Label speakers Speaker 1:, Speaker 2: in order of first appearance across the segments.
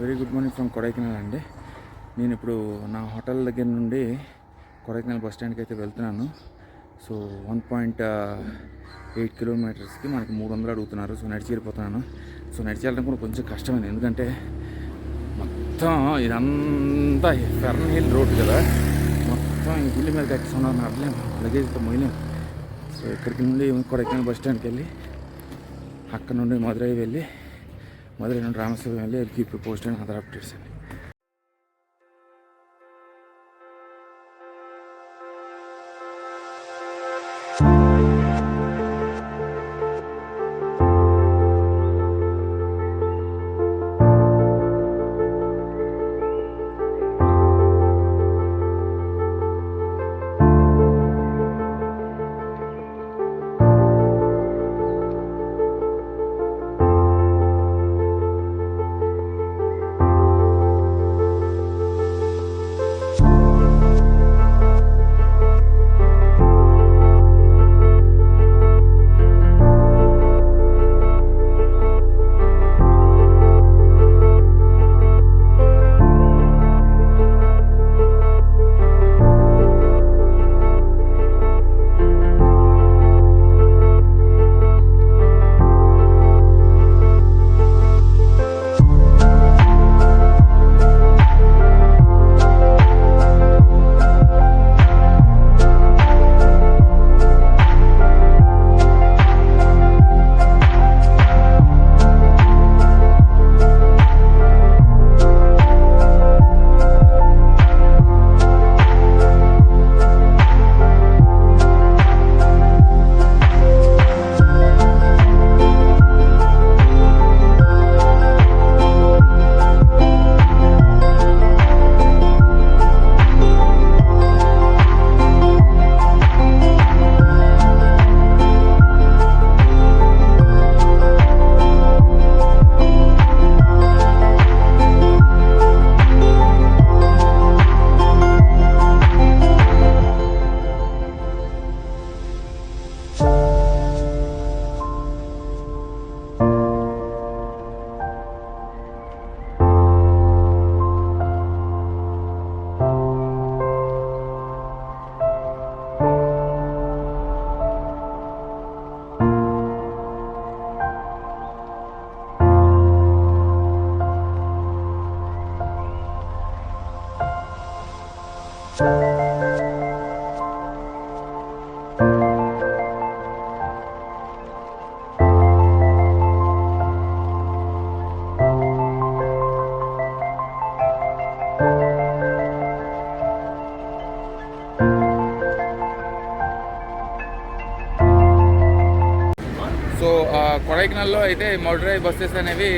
Speaker 1: Very good morning from Kodaikanal అండి. నేను ఇప్పుడు నా హోటల్ దగ్గర నుండి కొడైకెనాల్ బస్ స్టాండ్కి అయితే వెళ్తున్నాను. సో వన్ పాయింట్ ఎయిట్ కిలోమీటర్స్కి మనకి మూడు వందలు అడుగుతున్నారు. సో నడిచి వెళ్ళిపోతున్నాను సో నడిచి వెళ్ళడం కూడా కొంచెం కష్టమైంది. ఎందుకంటే మొత్తం ఇదంతా ఫెర్న్ హిల్ రోడ్ కదా. మొత్తం ఈ గుళ్ళ మీద కట్టిస్తున్నారు నడలేము లగేజ్తో మొయ్యలేము సో ఇక్కడికి నుండి కొడైకెనాల్ బస్ స్టాండ్కి వెళ్ళి అక్కడ నుండి మదురై వెళ్ళి మదురై నుండి రామేశ్వరం వెళ్ళి keep post and other updates అండి సో ఆ, కొడైకెనాల్లో అయితే మౌడరై బస్సెస్ అనేవి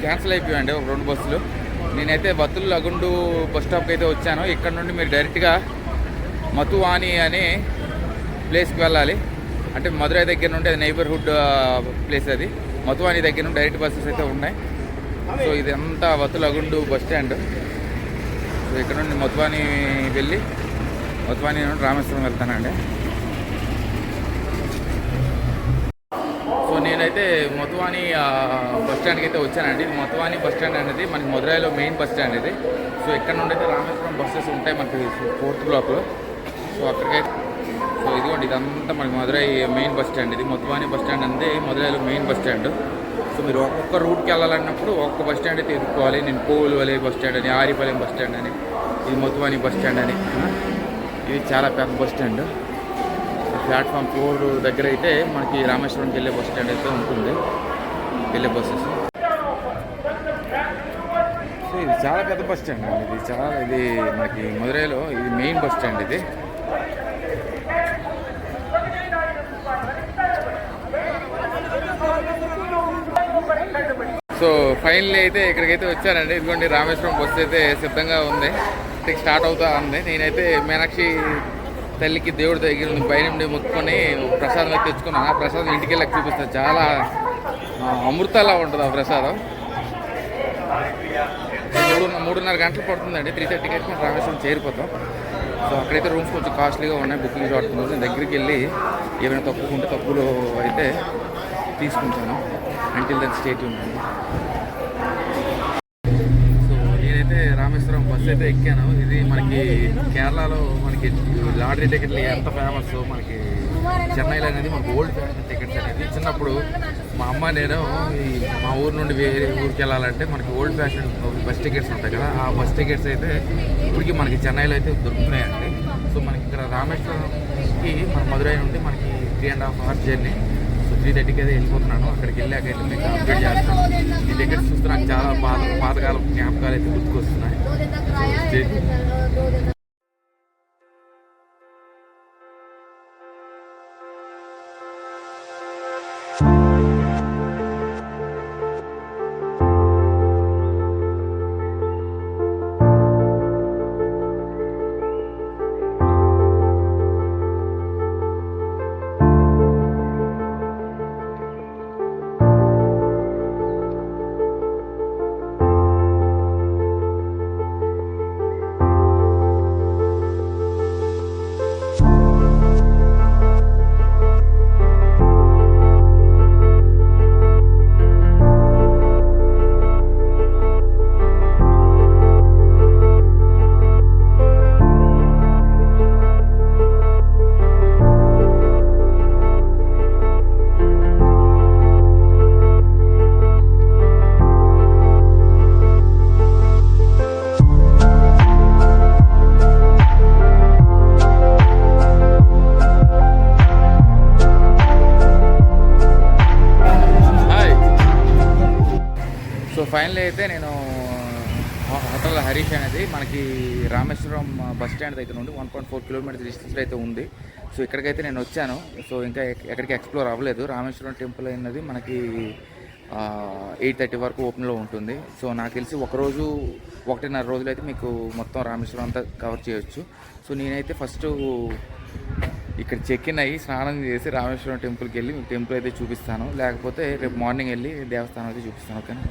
Speaker 1: క్యాన్సిల్ అయిపోయాయండి ఒక రెండు బస్సులు. నేనైతే బత్తులు లగుండు బస్ స్టాప్కి అయితే వచ్చాను. ఇక్కడ నుండి మీరు డైరెక్ట్గా మతువాని అనే ప్లేస్కి వెళ్ళాలి. అంటే మధురై దగ్గర నుండి అది నైబర్హుడ్ ప్లేస్ అది. మతువాని దగ్గర నుండి డైరెక్ట్ బస్సెస్ అయితే ఉన్నాయి. సో ఇదంతా వతులగుండు బస్ స్టాండ్. ఇక్కడ నుండి మధువాని వెళ్ళి మధువాని నుండి రామేశ్వరం వెళ్తానండి. సో నేనైతే మొత్వాని బస్ స్టాండ్కి అయితే వచ్చానండి. ఇది మొత్వాని బస్ స్టాండ్ అనేది మనకి మధురైలో మెయిన్ బస్ స్టాండ్ ఇది. సో ఇక్కడ నుండి అయితే రామేశ్వరం బస్సెస్ ఉంటాయి మనకి ఫోర్త్ బ్లాక్లో. సో అక్కడికైతే సో ఇదిగోండి ఇదంతా మనకి మదురై మెయిన్ బస్ స్టాండ్ ఇది. మొత్వాని బస్ స్టాండ్ అనేది మధురైలో మెయిన్ బస్ స్టాండ్. సో మీరు ఒక్కొక్క రూట్కి వెళ్ళాలన్నప్పుడు ఒక్క బస్ స్టాండ్ అయితే ఎదుర్కోవాలి. నేను పోలువలే బస్ స్టాండ్ అని ఆరిపాలెం బస్ స్టాండ్ అని ఇది మొత్వాని బస్ స్టాండ్ అని. ఇది చాలా పెద్ద బస్ స్టాండ్. ప్లాట్ఫామ్ ఫోర్ దగ్గర అయితే మనకి రామేశ్వరంకి వెళ్ళే బస్ స్టాండ్ అయితే ఉంటుంది. వెళ్ళే బస్సెస్. సో ఇది చాలా పెద్ద బస్ స్టాండ్ అండి. ఇది చాలా ఇది మనకి మదురైలో ఇది మెయిన్ బస్ స్టాండ్ ఇది. సో ఫైనల్లీ అయితే ఇక్కడికైతే వచ్చానండి ఇదిగోండి రామేశ్వరం బస్సు అయితే సిద్ధంగా ఉంది. ఇక్కడికి స్టార్ట్ అవుతా ఉంది. నేనైతే మీనాక్షి తల్లికి దేవుడి దగ్గర నుండి నుండి మొక్కుకొని ప్రసాదం అయితే తెచ్చుకున్నాను. ఆ ప్రసాదం ఇంటికి వెళ్ళి చూపిస్తాను చాలా ఆ, అమృతాలా ఉంటుంది ఆ ప్రసాదం. మూడు మూడున్నర గంటలు పడుతుందండి. త్రీ థర్టీకి అయితే రామేశ్వరం చేరిపోతాం. సో అక్కడైతే రూమ్స్ కొంచెం కాస్ట్లీగా ఉన్నాయి. బుకింగ్ పడుతుంది దగ్గరికి వెళ్ళి ఏమైనా తక్కువ ఉంటే తక్కువలో అయితే తీసుకుంటాను. అంటిల్ దట్ స్టేట్ ఉంది సో నేనైతే రామేశ్వరం బస్ అయితే ఎక్కాను. ఇది మనకి కేరళలో మనకి లాటరీ టికెట్లు ఎంత ఫేమస్ మనకి చెన్నైలో అనేది మనకి ఓల్డ్ ఫ్యాషన్ టికెట్స్ అనేది. చిన్నప్పుడు మా అమ్మ నేను ఈ మా ఊరు నుండి వేరే ఊరికి వెళ్ళాలంటే మనకి ఓల్డ్ ఫ్యాషన్ బస్ టికెట్స్ ఉంటాయి కదా ఆ బస్ టికెట్స్ అయితే ఇప్పటికీ మనకి చెన్నైలో అయితే దొరుకుతున్నాయండి. సో మనకి ఇక్కడ రామేశ్వరంకి మన మధురై నుండి మనకి three and half hours journey three థర్టీకి అయితే వెళ్ళిపోతున్నాను. అక్కడికి వెళ్ళాక అయితే మీకు అప్డేట్ చేస్తాను. ఈ టికెట్స్ చూస్తే నాకు చాలా పాత పాతకాలం జ్ఞాపకాలు అయితే గుర్తుకొస్తున్నాయి. ఫైనల్లీ అయితే నేను హోటల్ హరీష్ అనేది మనకి రామేశ్వరం బస్ స్టాండ్ దగ్గర నుండి one point four kilometres distance అయితే ఉంది. సో ఇక్కడికైతే నేను వచ్చాను. సో ఇంకా ఎక్కడికి ఎక్స్ప్లోర్ అవ్వలేదు. రామేశ్వరం టెంపుల్ అనేది మనకి ఎయిట్ థర్టీ వరకు ఓపెన్లో ఉంటుంది. సో నాకు తెలిసి ఒక రోజు ఒకటిన్నర రోజులు అయితే మీకు మొత్తం రామేశ్వరం అంతా కవర్ చేయొచ్చు. సో నేనైతే ఫస్ట్ ఇక్కడ చెక్ ఇన్ అయ్యి స్నానం చేసి రామేశ్వరం టెంపుల్కి వెళ్ళి మీకు టెంపుల్ అయితే చూపిస్తాను. లేకపోతే రేపు మార్నింగ్ వెళ్ళి దేవస్థానం అయితే చూపిస్తాను ఓకేనా?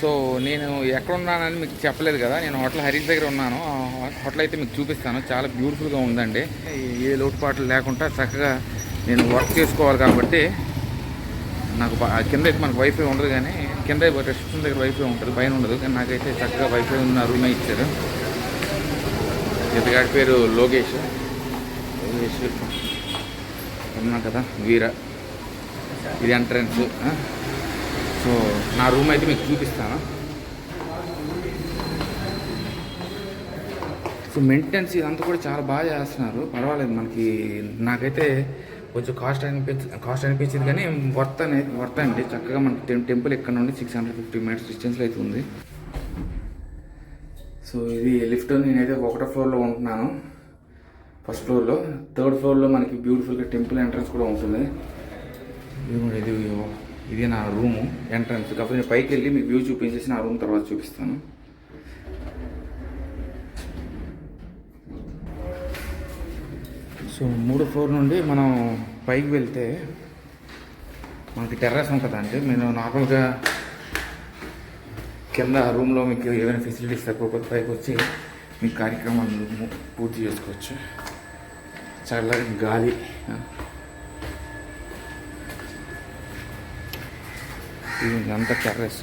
Speaker 1: సో నేను ఎక్కడున్నానని మీకు చెప్పలేదు కదా నేను హోటల్ హరీష్ దగ్గర ఉన్నాను. హోటల్ అయితే మీకు చూపిస్తాను. చాలా బ్యూటిఫుల్గా ఉందండి. ఏ లోటుపాట్లు లేకుండా చక్కగా నేను వర్క్ చేసుకోవాలి కాబట్టి నాకు కింద అయితే మనకు వైఫై ఉండదు కానీ కింద రెస్టారెంట్ దగ్గర వైఫై ఉంటుంది. పైన ఉండదు కానీ నాకైతే చక్కగా వైఫై ఉన్న రూమే ఇచ్చారు. ఇతగాడి పేరు లోకేష్. లోకేష్. ఉన్నా కదా వీర. ఇది ఎంట్రన్స్ సో నా రూమ్ అయితే మీకు చూపిస్తాను. సో మెయింటెనెన్స్ ఇదంతా కూడా చాలా బాగా చేస్తున్నారు. పర్వాలేదు మనకి నాకైతే కొంచెం కాస్ట్ అనిపించి కాస్ట్ అనిపించింది కానీ వర్త్ అనేది వర్త్ అండి. చక్కగా మనకి టెంపుల్ ఇక్కడ నుండి సిక్స్ హండ్రెడ్ ఫిఫ్టీ మినిట్స్ డిస్టెన్స్లో అయితే ఉంది. సో ఇది లిఫ్ట్ నేనైతే ఒకటో ఫ్లోర్లో ఉంటున్నాను. ఫస్ట్ ఫ్లోర్లో థర్డ్ ఫ్లోర్లో మనకి బ్యూటిఫుల్గా టెంపుల్ ఎంట్రన్స్ కూడా ఉంటుంది. ఇది ఇది. ఇది నా రూము ఎంట్రన్స్. కాకపోతే నేను పైకి వెళ్ళి మీకు వ్యూ చూపించేసి నా రూమ్ తర్వాత చూపిస్తాను. సో మూడో ఫ్లోర్ నుండి మనం పైకి వెళ్తే మనకి టెర్రస్ ఉంటుందండి నేను నార్మల్గా కింద రూమ్లో మీకు ఏమైనా ఫెసిలిటీస్ తక్కువకపోతే పైకి వచ్చి మీ కార్యక్రమాలు పూర్తి చేసుకోవచ్చు. చల్లగా గాలి ఇది అంతా టెర్రస్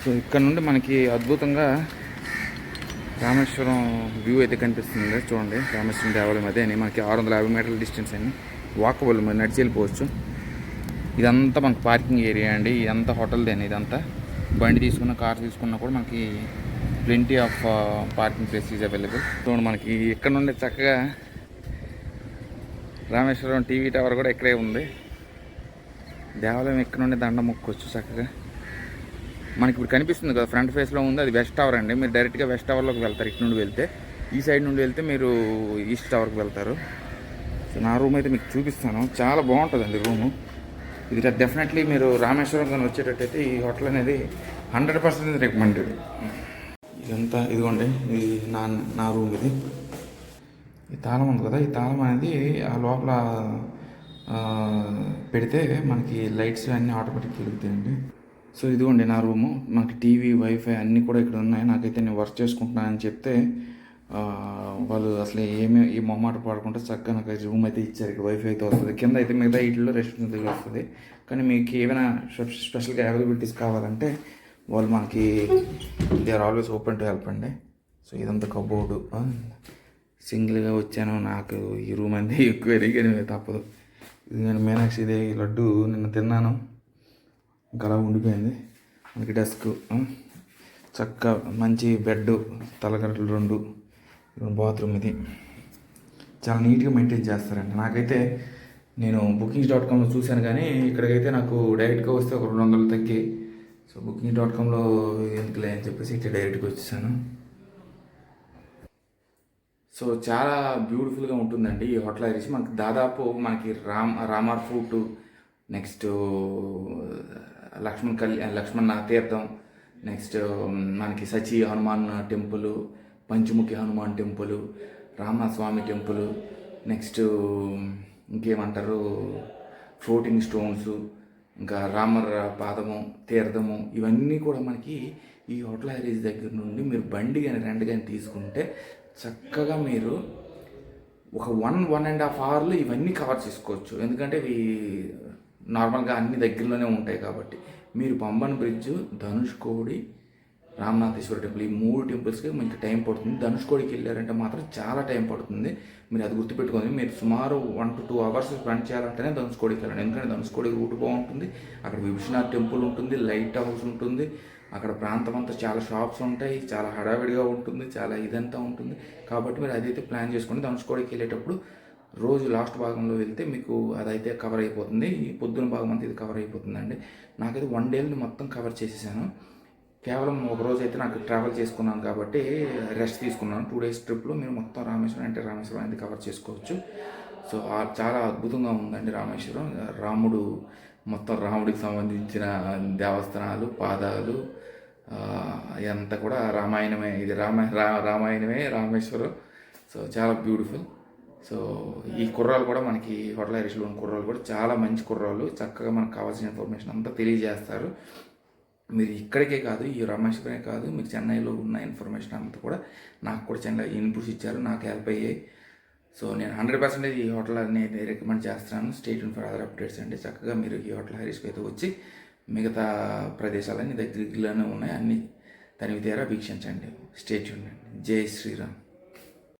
Speaker 1: సో ఇక్కడ నుండి మనకి అద్భుతంగా రామేశ్వరం వ్యూ అయితే కనిపిస్తుంది. చూడండి రామేశ్వరం దేవాలయం అదే అని. మనకి ఆరు వందల యాభై మీటర్ల డిస్టెన్స్ అని వాకబుల్ మరి నడిచి వెళ్ళిపోవచ్చు ఇదంతా మనకి పార్కింగ్ ఏరియా అండి. ఇదంతా హోటల్దేని ఇదంతా. బండి తీసుకున్న కార్ తీసుకున్నా కూడా మనకి plenty of parking place is available. చూడండి మనకి ఇక్కడ నుండి చక్కగా రామేశ్వరం టీవీ టవర్ కూడా ఇక్కడే ఉంది. దేవాలయం ఇక్కడ నుండి దండ మొక్కొచ్చు చక్కగా. మనకి ఇప్పుడు కనిపిస్తుంది కదా ఫ్రంట్ ఫేస్లో ఉంది అది వెస్ట్ టవర్ అండి. మీరు డైరెక్ట్గా వెస్ట్ టవర్లోకి వెళ్తారు ఇటు నుండి వెళ్తే. ఈ సైడ్ నుండి వెళ్తే మీరు ఈస్ట్ టవర్కి వెళ్తారు. సో నా రూమ్ అయితే మీకు చూపిస్తాను. చాలా బాగుంటుందండి రూము ఇది డెఫినెట్లీ మీరు రామేశ్వరం కానీ వచ్చేటట్టయితే ఈ హోటల్ అనేది హండ్రెడ్ పర్సెంట్ రికమెండెడ్ ఇదంతా ఇదిగోండి ఇది నా నా రూమ్ ఇది. ఈ తాళం ఉంది కదా ఈ తాళం అనేది ఆ లోపల పెడితే మనకి లైట్స్ అన్నీ ఆటోమేటిక్ వెలుగుతాయండి సో ఇదిగోండి నా రూము. మనకి టీవీ వైఫై అన్నీ కూడా ఇక్కడ ఉన్నాయి. నాకైతే నేను వర్క్ చేసుకుంటున్నానని చెప్తే వాళ్ళు అసలు ఏమి ఈ మొమ్మాట పడకుండా చక్కగా నాకు రూమ్ అయితే ఇచ్చారు. ఇక్కడ వైఫై అయితే వస్తుంది. కింద అయితే మిగతా వీటిలో రెస్టారెంట్ దగ్గర వస్తుంది. కానీ మీకు ఏమైనా స్పెషల్గా అవైలబిలిటీస్ కావాలంటే వాళ్ళు మనకి they are always open to help అండి. సో ఇదంతా కబోర్డు సింగిల్గా వచ్చాను. నాకు ఈ రూమ్ అనేది ఎక్కువ ఎరిగాను తప్పదు. ఇది నేను మీనాక్షి లడ్డు నిన్న తిన్నాను. ఇంకా అలా ఉండిపోయింది. మనకి డెస్క్ చక్క మంచి బెడ్ తలగడలు రెండు రెండు బాత్రూమ్ ఇది. చాలా నీట్గా మెయింటైన్ చేస్తారండి. నాకైతే నేను బుకింగ్స్ డాట్ కామ్లో చూశాను కానీ ఇక్కడికైతే నాకు డైరెక్ట్గా వస్తే ఒక రెండు వందలు తగ్గి సో బుకింగ్ డాట్ కామ్లో ఎందుకులే అని చెప్పేసి ఇక్కడ డైరెక్ట్గా వచ్చేసాను. సో చాలా బ్యూటిఫుల్గా ఉంటుందండి ఈ హోటల్ ఐరిస్ మనకి దాదాపు మనకి Ram Ramar foot next Lakshman Kalyan Lakshmana Theertham next మనకి సచి Hanuman temple Panchamukhi Hanuman temple Ramaswamy temple next ఇంకేమంటారు floating stones ఇంకా రామర్ పాదము తీర్థము ఇవన్నీ కూడా మనకి ఈ హోటల్ హైరేజ్ దగ్గర నుండి మీరు బండి కానీ రెంట్ కానీ తీసుకుంటే చక్కగా మీరు ఒక వన్ వన్ అండ్ హాఫ్ అవర్లో ఇవన్నీ కవర్ చేసుకోవచ్చు. ఎందుకంటే ఇవి నార్మల్గా అన్ని దగ్గరలోనే ఉంటాయి కాబట్టి. మీరు పంబన్ బ్రిడ్జ్ ధనుష్కోడి రామనాథేశ్వర టెంపుల్ ఈ మూడు టెంపుల్స్కి మీకు టైం పడుతుంది. ధనుష్కోడికి వెళ్ళారంటే మాత్రం చాలా టైం పడుతుంది. మీరు అది గుర్తుపెట్టుకోండి. మీరు సుమారు one to two hours spend చేయాలంటేనే ధనుష్కోడికి వెళ్ళండి ఎందుకంటే ధనుష్కోడి రూట్ బాగుంటుంది. అక్కడ విభీషణాథ్ టెంపుల్ ఉంటుంది లైట్ హౌస్ ఉంటుంది. అక్కడ ప్రాంతం అంతా చాలా షాప్స్ ఉంటాయి చాలా హడావిడిగా ఉంటుంది చాలా ఇదంతా ఉంటుంది. కాబట్టి మీరు అదైతే ప్లాన్ చేసుకోండి ధనుష్కోడికి వెళ్ళేటప్పుడు రోజు లాస్ట్ భాగంలో వెళ్తే మీకు అదైతే కవర్ అయిపోతుంది. ఈ పొద్దున భాగం అంతా ఇది కవర్ అయిపోతుందండి. నాకైతే వన్ డేని మొత్తం కవర్ చేసేసాను. కేవలం ఒక రోజు అయితే నాకు ట్రావెల్ చేసుకున్నాను కాబట్టి రెస్ట్ తీసుకున్నాను. టూ డేస్ ట్రిప్లో మీరు మొత్తం రామేశ్వరం అంటే రామేశ్వరం అనేది కవర్ చేసుకోవచ్చు. సో చాలా అద్భుతంగా ఉందండి రామేశ్వరం. రాముడు మొత్తం రాముడికి సంబంధించిన దేవస్థానాలు పాదాలు ఇదంతా కూడా రామాయణమే. ఇది రామ రా- రామాయణమే రామేశ్వరం. సో చాలా బ్యూటిఫుల్. సో ఈ కుర్రాలు కూడా మనకి హోటల్ ఐరిష్లో ఉన్న కుర్రాలు కూడా చాలా మంచి కుర్రాలు చక్కగా మనకు కావాల్సిన ఇన్ఫర్మేషన్ అంతా తెలియజేస్తారు. మీరు ఇక్కడికే కాదు ఈ రామేశ్వరమే కాదు మీరు చెన్నైలో ఉన్న ఇన్ఫర్మేషన్ అంతా కూడా నాకు కూడా చెన్నై ఇన్పుట్స్ ఇచ్చారు. నాకు హెల్ప్ అయ్యాయి. సో నేను హండ్రెడ్ పర్సెంటేజ్ ఈ హోటల్ అనేది రికమెండ్ చేస్తున్నాను స్టేట్ ఫర్ అదర్ అప్డేట్స్ అండి. చక్కగా మీరు ఈ హోటల్ హరీష్కి అయితే వచ్చి మిగతా ప్రదేశాలన్నీ దగ్గరలోనే ఉన్నాయి. అన్నీ తనివి తీరా వీక్షించండి. స్టేట్ ఉండండి జై శ్రీరామ్.